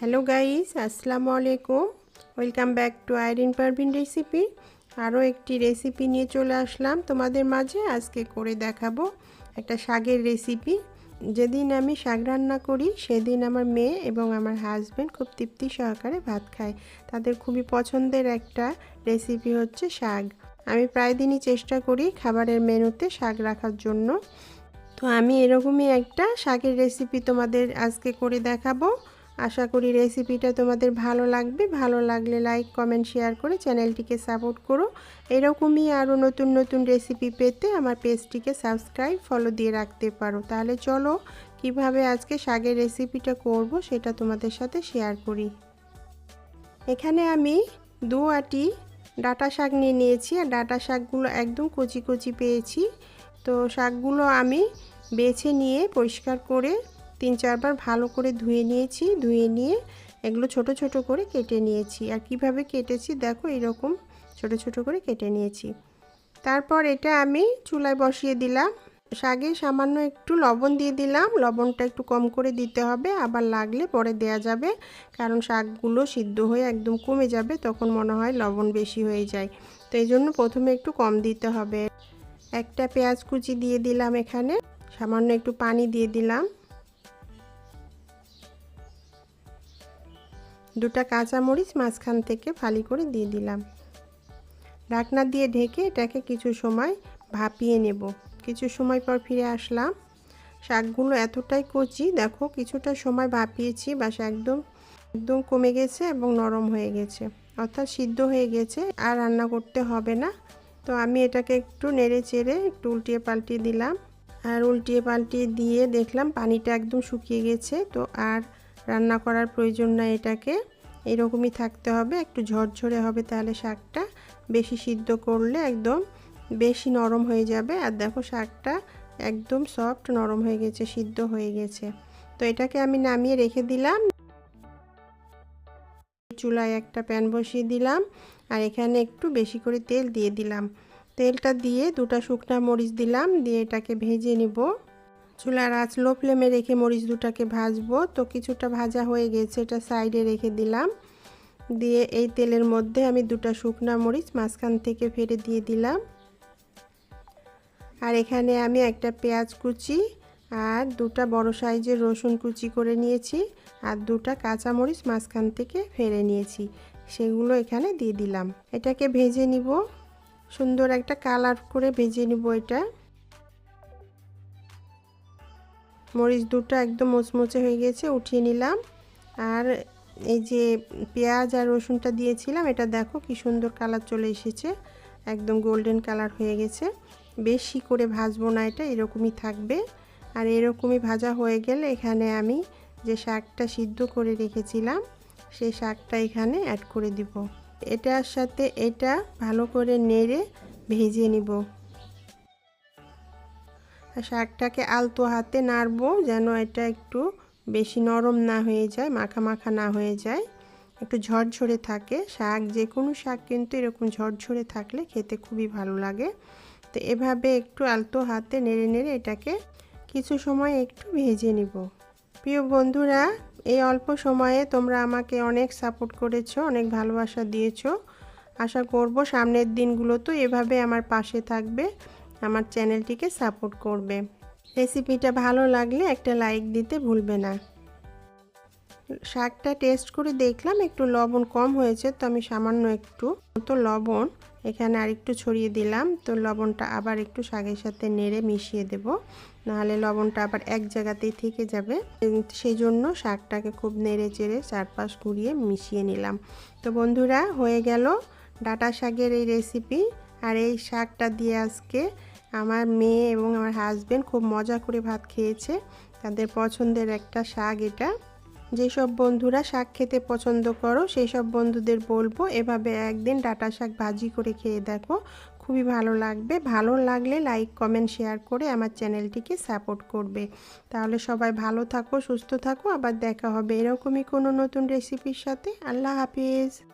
Hello guys আসসালামু আলাইকুম welcome back to Irin Parvin recipe আরও একটি রেসিপি নিয়ে চলে আসলাম তোমাদের মাঝে। আজকে করে দেখাবো একটা শাকের রেসিপি যেদিন আমি শাক রান্না করি, সেদিন আমার মেয়ে এবং আমার হাজব্যান্ড খুব তৃপ্তি সহকারে ভাত খায়। তাদের খুবই পছন্দের একটা রেসিপি হচ্ছে শাক। আমি প্রায় দিনই চেষ্টা করি খাবারের মেনুতে শাক রাখার জন্য। তো আমি এরকমই একটা শাকের রেসিপি তোমাদের আজকে করে দেখাবো। আশা করি রেসিপিটা তোমাদের ভালো লাগবে। ভালো লাগলে লাইক কমেন্ট শেয়ার করে চ্যানেলটিকে সাপোর্ট করো। এরকমই আরও নতুন নতুন রেসিপি পেতে আমার পেজটিকে সাবস্ক্রাইব ফলো দিয়ে রাখতে পারো। তাহলে চলো, কীভাবে আজকে শাকের রেসিপিটা করব সেটা তোমাদের সাথে শেয়ার করি। এখানে আমি দু আটি ডাটা শাক নিয়ে নিয়েছি আর ডাটা শাকগুলো একদম কচি কচি পেয়েছি। তো শাকগুলো আমি বেছে নিয়ে পরিষ্কার করে তিন চারবার ভালো করে ধুয়ে নিয়েছি, ধুয়ে নিয়ে এগুলো ছোট ছোট করে কেটে নিয়েছি। আর কীভাবে কেটেছি দেখো, এরকম ছোট ছোট করে কেটে নিয়েছি। তারপর এটা আমি চুলায় বসিয়ে দিলাম। শাগে সামান্য একটু লবণ দিয়ে দিলাম। লবণটা একটু কম করে দিতে হবে। আবার লাগলে পরে দেয়া যাবে। কারণ শাকগুলো সিদ্ধ হয়ে একদম কমে যাবে, তখন মনে হয় লবণ বেশি হয়ে যায়। তো এই জন্য প্রথমে একটু কম দিতে হবে। একটা পেঁয়াজ কুচি দিয়ে দিলাম এখানে। সামান্য একটু পানি দিয়ে দিলাম। দুটা কাঁচামরিচ মাঝখান থেকে ফালি করে দিয়ে দিলাম। ঢাকনা দিয়ে ঢেকে এটাকে কিছু সময় ভাপিয়ে নেব। কিছু সময় পর ফিরে আসলাম। শাকগুলো এতটাই কচি, দেখো কিছুটা সময় ভাপিয়েছি বাস একদম একদম কমে গেছে এবং নরম হয়ে গেছে। অর্থাৎ সিদ্ধ হয়ে গেছে, আর রান্না করতে হবে না। তো আমি এটাকে একটু নেড়ে চেড়ে একটু উল্টিয়ে পাল্টিয়ে দিলাম। আর উল্টিয়ে পাল্টিয়ে দিয়ে দেখলাম পানিটা একদম শুকিয়ে গেছে, তো আর রান্না করার প্রয়োজন না এটাকে। এরকমই থাকতে হবে, একটু ঝরঝরে হবে তাহলে শাকটা। বেশি সিদ্ধ করলে একদম বেশি নরম হয়ে যাবে। আর দেখো শাকটা একদম সফট নরম হয়ে গেছে, সিদ্ধ হয়ে গেছে। তো এটাকে আমি নামিয়ে রেখে দিলাম। চুলায় একটা প্যান বসিয়ে দিলাম। আর এখানে একটু বেশি করে তেল দিয়ে দিলাম। তেলটা দিয়ে দুটা শুকনা মরিচ দিলাম, দিয়ে এটাকে ভেজে নিব। চুলার আঁচ লো ফ্লেমে রেখে মরিচ দুটাকে ভাজবো। তো কিছুটা ভাজা হয়ে গেছে, এটা সাইডে রেখে দিলাম। দিয়ে এই তেলের মধ্যে আমি দুটা শুকনা মরিচ মাঝখান থেকে ফেলে দিয়ে দিলাম। আর এখানে আমি একটা পেঁয়াজ কুচি আর দুটা বড় সাইজের রসুন কুচি করে নিয়েছি আর দুটা কাঁচা মরিচ মাঝখান থেকে ফেলে নিয়েছি। সেগুলো এখানে দিয়ে দিলাম। এটাকে ভেজে নিব। সুন্দর একটা কালার করে ভেজে নিব এটা। মরিচ দুটো একদম মোচমোচে হয়ে গেছে, উঠিয়ে নিলাম। আর এই যে পেঁয়াজ আর রসুনটা দিয়েছিলাম, এটা দেখো কি সুন্দর কালার চলে এসেছে। একদম গোল্ডেন কালার হয়ে গেছে। বেশি করে ভাজবো না এটা, এরকমই থাকবে। আর এরকমই ভাজা হয়ে গেলে এখানে আমি যে শাকটা সিদ্ধ করে রেখেছিলাম সেই শাকটা এখানে অ্যাড করে দিব। এটার সাথে এটা ভালো করে নেড়ে ভেজে নিব। শাকটাকে আলতো হাতে নাড়বো যেন এটা একটু বেশি নরম না হয়ে যায়, মাখা মাখা না হয়ে যায়। একটু ঝরঝরে থাকে। শাক, যে কোনো শাক কিন্তু এরকম ঝরঝরে থাকলে খেতে খুবই ভালো লাগে। তো এভাবে একটু আলতো হাতে নেড়ে নেড়ে এটাকে কিছু সময় একটু ভেজে নিব। প্রিয় বন্ধুরা, এই অল্প সময়ে তোমরা আমাকে অনেক সাপোর্ট করেছ, অনেক ভালোবাসা দিয়েছ। আশা করব সামনের দিনগুলো তো এভাবে আমার পাশে থাকবে, আমার চ্যানেলটিকে সাপোর্ট করবে। রেসিপিটা ভালো লাগলে একটা লাইক দিতে ভুলবে না। শাকটা টেস্ট করে দেখলাম, একটু লবণ কম হয়েছে, তো আমি সামান্য একটু তো লবণ এখানে আরেকটু ছড়িয়ে দিলাম। তো লবণটা আবার একটু শাকের সাথে নেড়ে মিশিয়ে দেব। নাহলে লবণটা আবার এক জায়গাতেই থেকে যাবে। সেই জন্য শাকটাকে খুব নেড়ে চেড়ে চারপাশ ঘুরিয়ে মিশিয়ে নিলাম। তো বন্ধুরা, হয়ে গেল ডাটা শাকের এই রেসিপি আর এই শাকটা দিয়ে আজকে আমার মেয়ে এবং আমার হাজব্যান্ড খুব মজা করে ভাত খেয়েছে। তাদের পছন্দের একটা শাক এটা। যেসব বন্ধুরা শাক খেতে পছন্দ করো সেই সব বন্ধুদের বলব, এভাবে একদিন ডাটা শাক ভাজি করে খেয়ে দেখো। খুবই ভালো লাগবে। ভালো লাগলে লাইক কমেন্ট শেয়ার করে আমার চ্যানেলটিকে সাপোর্ট করবে। তাহলে সবাই ভালো থাকো, সুস্থ থাকো। আবার দেখা হবে এরকমই কোনো নতুন রেসিপির সাথে। আল্লাহ হাফিজ।